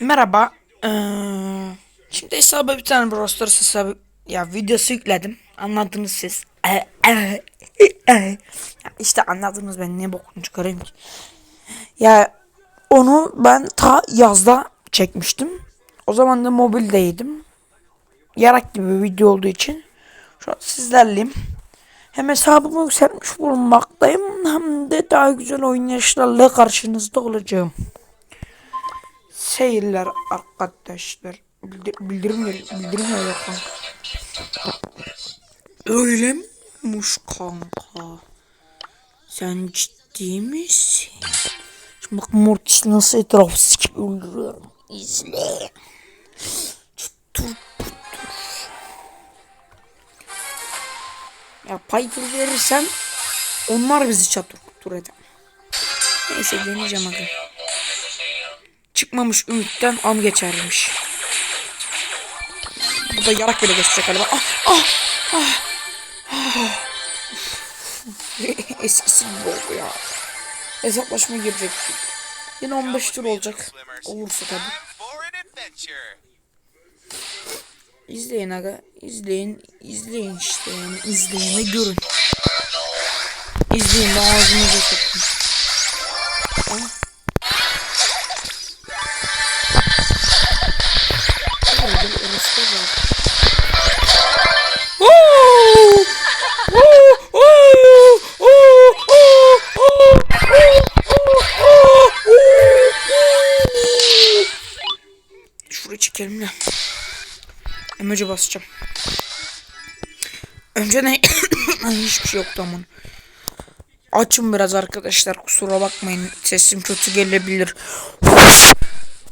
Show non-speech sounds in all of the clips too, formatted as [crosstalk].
Merhaba. Ee, şimdi hesaba bir tane Brawl Stars hesabı ya videosu yükledim. Anladınız siz. Ee, işte anladınız ben ne bokunu çıkarayım ki. Ya onu ben ta yazda çekmiştim. O zaman da mobildeydim. Yarak gibi bir video olduğu için şu an sizlerleyim. Hem hesabımı yükseltmiş bulunmaktayım hem de daha güzel oynayışlarla karşınızda olacağım. Seyirler arkadaşlar. Bildir, bildirim gel bildirim geliyor kanka. Öyle mimiş kanka? Sen ciddi misin? Şimdi bak Mortis nasıl etrafı sikip öldürüyor. İzle. Dur dur. Ya Piper verirsen onlar bizi çatır kutur eder. Neyse deneyeceğim hadi. Çıkmamış ümitten an geçermiş. Bu da yarak bile geçecek galiba. Ah ah ah. ah. [laughs] Eskisi gibi oldu ya. Hesaplaşma girecektik. Yine 15 tur olacak. Olursa tabi. İzleyin aga. İzleyin. izleyin işte yani. İzleyin ve görün. İzleyin ağzınıza Emoji basacağım. Önce ne? [coughs] Hiçbir şey yoktu aman. Açım biraz arkadaşlar kusura bakmayın. Sesim kötü gelebilir.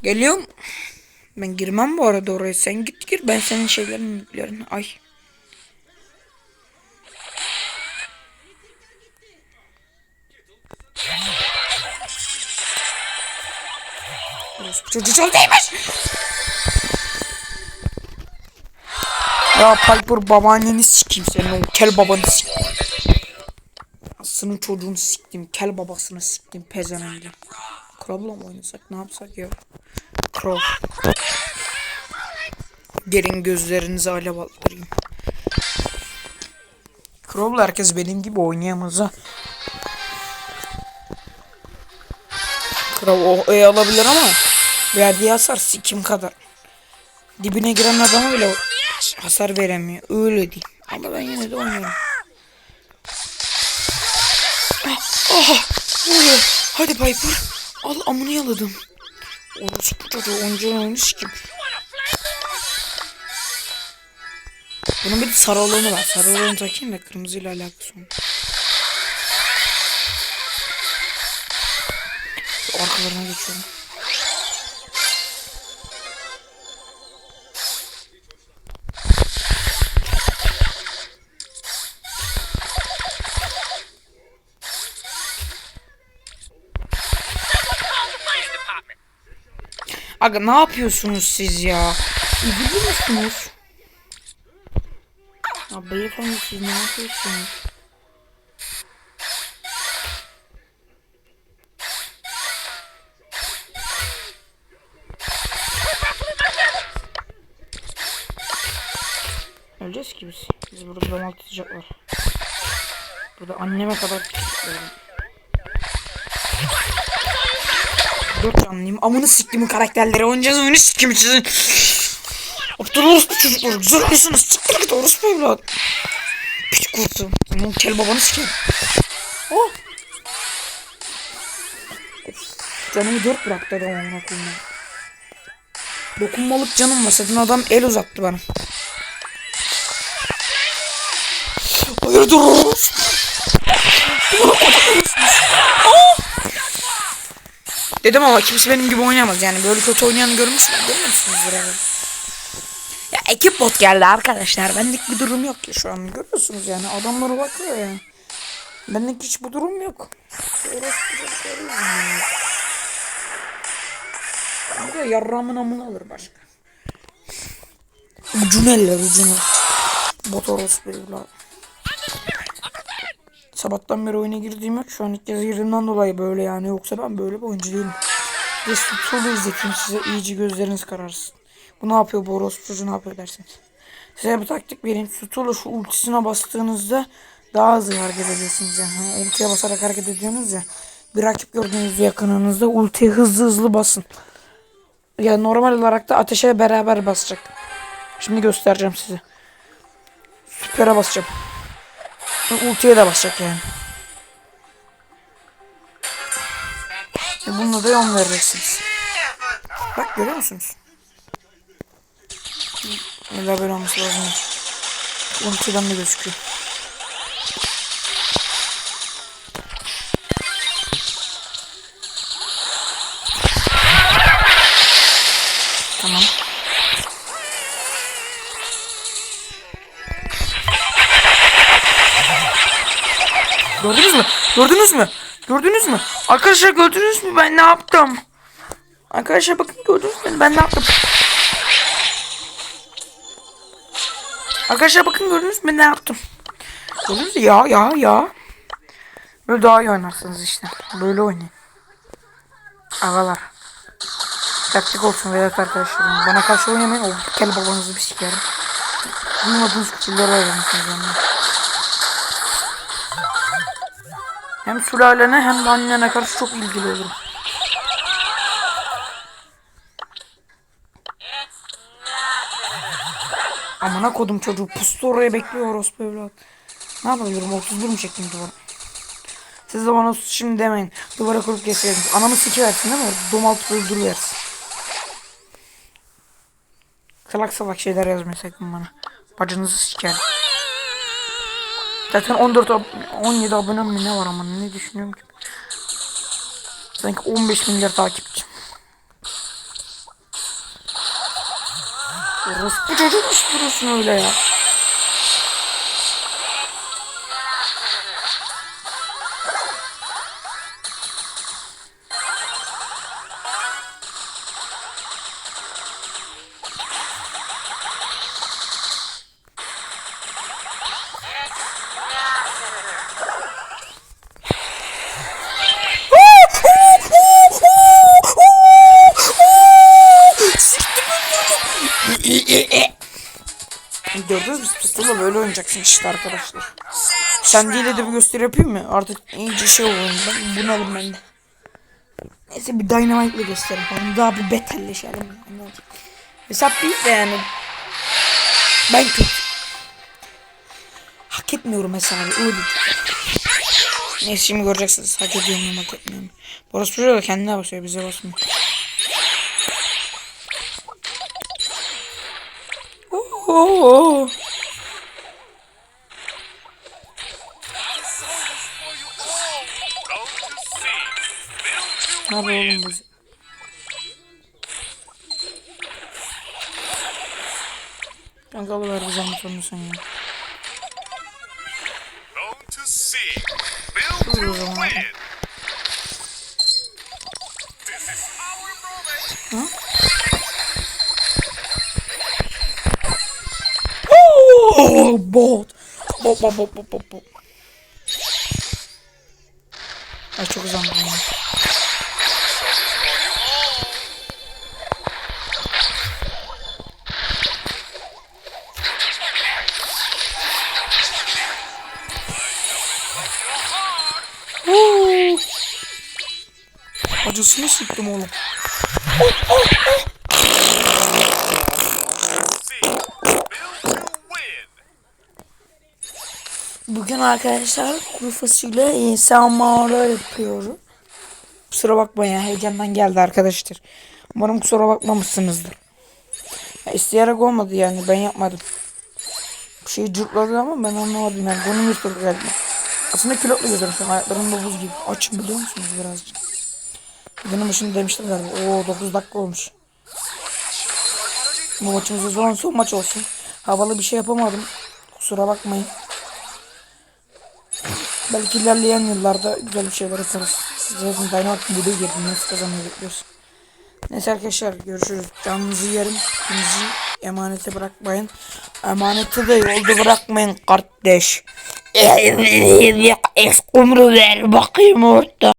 Geliyor mu? Ben girmem bu arada oraya. Sen git gir. Ben senin şeylerini yüklerim. Ay. Çocuğu çok Ya Piper babaanneni sikeyim senin o kel babanı sikeyim. Asının çocuğunu siktim. Kel babasını siktim pezevengi. Crow'la mı oynasak ne yapsak ya? Crow. Gelin gözlerinizi alev attırayım. Crow'la herkes benim gibi oynayamaz ha. Crow o O'yu alabilir ama verdiği hasar sikim kadar. Dibine giren adama bile hasar veremiyor. Öyle değil. Ama ben yine de oynuyorum. Ah, ah, ne oluyor? Hadi Piper. Al amını yaladım. Orospu çocuğu oyuncunun oyunu sikim. Bunun bir de sarı var. Sarı olanı takayım da kırmızıyla alakası olmuyor. Şu arkalarına geçiyorum. Aga ne yapıyorsunuz siz ya? İzliyor musunuz? Ya beyefendi siz ne yapıyorsunuz? Öleceğiz ki biz. Biz burada donaltacaklar. Burada anneme kadar tutuyorlar. 4 canlıyım. Amını siktim karakterleri. Oynayacağız oyunu siktim sizin. Aptal orospu çocuklar. Güzel mısınız? Siktir git orospu evlat. Piç kurtu. Senin kel babanı sikeyim. Oh. Canımı 4 bıraktı adam amına koyayım. Dokunmalık canım var. Zaten adam el uzattı bana. Hayır dur orospu. Bunu kurtulmuşsunuz. Oh. Dedim ama kimse benim gibi oynayamaz yani böyle kötü oynayan görmüş mü? Görmüyor musunuz herhalde? Ya ekip bot geldi arkadaşlar. Benlik bir durum yok ki şu an. Görüyorsunuz yani adamlara bakıyor ya. Benlik hiç bu durum yok. Bir de yarramın amını alır başka. Ucunu eller ucunu. Bot orospu evladı. Sabahtan beri oyuna girdiğim yok. Şu an ilk kez girdiğimden dolayı böyle yani. Yoksa ben böyle bir oyuncu değilim. Size Stulu izleteyim size iyice gözleriniz kararsın. Bu ne yapıyor bu orospu ne yapıyor dersiniz. Size bir taktik vereyim. Stulu şu ultisine bastığınızda daha hızlı hareket ediyorsunuz. Yani ultiye basarak hareket ediyorsunuz ya. Bir rakip gördüğünüzde yakınınızda ultiye hızlı hızlı basın. Ya normal olarak da ateşe beraber basacak. Şimdi göstereceğim size. Süper'e basacağım. Ve Ultiye de basacak yani. Ve bununla da yön vereceksiniz. Bak görüyor musunuz? İlla böyle olması lazım. Ultiden de gözüküyor. Gördünüz mü? Gördünüz mü? Gördünüz mü? Arkadaşlar gördünüz mü ben ne yaptım? Arkadaşlar bakın gördünüz mü ben ne yaptım? Arkadaşlar bakın gördünüz mü ne yaptım? Gördünüz mü? Ya ya ya. Böyle daha iyi oynarsınız işte. Böyle oynayın. Ağalar. Taktik olsun vedat arkadaşlarım. Bana karşı oynamayın. O kel babanızı bir sikerim. Duymadığınız küfürleri öğrenirsiniz ondan. Hem sülalene hem de annene karşı çok ilgili olurum. Amına kodum çocuğu pustu oraya bekliyor orospu evlat. Ne yapabilirim 31 mi çektim duvara? Siz de bana şimdi demeyin. Duvara kurup geçersiniz. Anamı sikiversin değil mi? Domaltıp öldürüversin. Salak salak şeyler yazmayın sakın bana. Bacınızı sikerim. Zaten 14 ab 17 abonem mi ne var ama ne düşünüyorum ki? Sanki 15 milyar takipçi. Orospu çocuk iş öyle ya. Gördünüz mü? Pistol'la böyle oynayacaksın işte arkadaşlar. Sen değil de bir gösteri yapayım mı? Artık iyice şey olun. Ben bunalım ben de. Neyse bir Dynamite ile göster yapalım. Daha bir betelleşelim. Hesap değil de yani. Ben kötü. Hak etmiyorum hesabı. Öyle. Neyse şimdi göreceksiniz. Hak ediyorum mu hak etmiyorum. Boros Projo da kendine basıyor bize basmıyor. Ne yapıyor oğlum bu? Kanka alıver bir zahmet olmasın ya. Go to see. Bot. Bot bot bot bot bot bot. Ay çok uzandım ya. Oo. Acısını sıktım oğlum. See. Arkadaşlar kuru fasulye insan mağara yapıyorum. Kusura bakmayın heyecandan geldi arkadaşlar. Umarım kusura bakmamışsınızdır. Ya, isteyerek olmadı yani ben yapmadım. Bir şey cırtladı ama ben anlamadım yani. Bunu yırtıldı geldi. Aslında şu an ayaklarım da buz gibi. Açım biliyor musunuz birazcık? Benim başında demiştim galiba. Oo 9 dakika olmuş. Bu maçımız o zaman son maç olsun. Havalı bir şey yapamadım. Kusura bakmayın. Belki ilerleyen yıllarda güzel bir şeyler yaparız. Zaten Dynamite Budu'ya girdim. Nasıl kazanmayı bekliyoruz. Neyse arkadaşlar görüşürüz. Canınızı yerim. Hepinizi emanete bırakmayın. Emaneti de yolda bırakmayın kardeş. [laughs] Eskumru ver bakayım orada.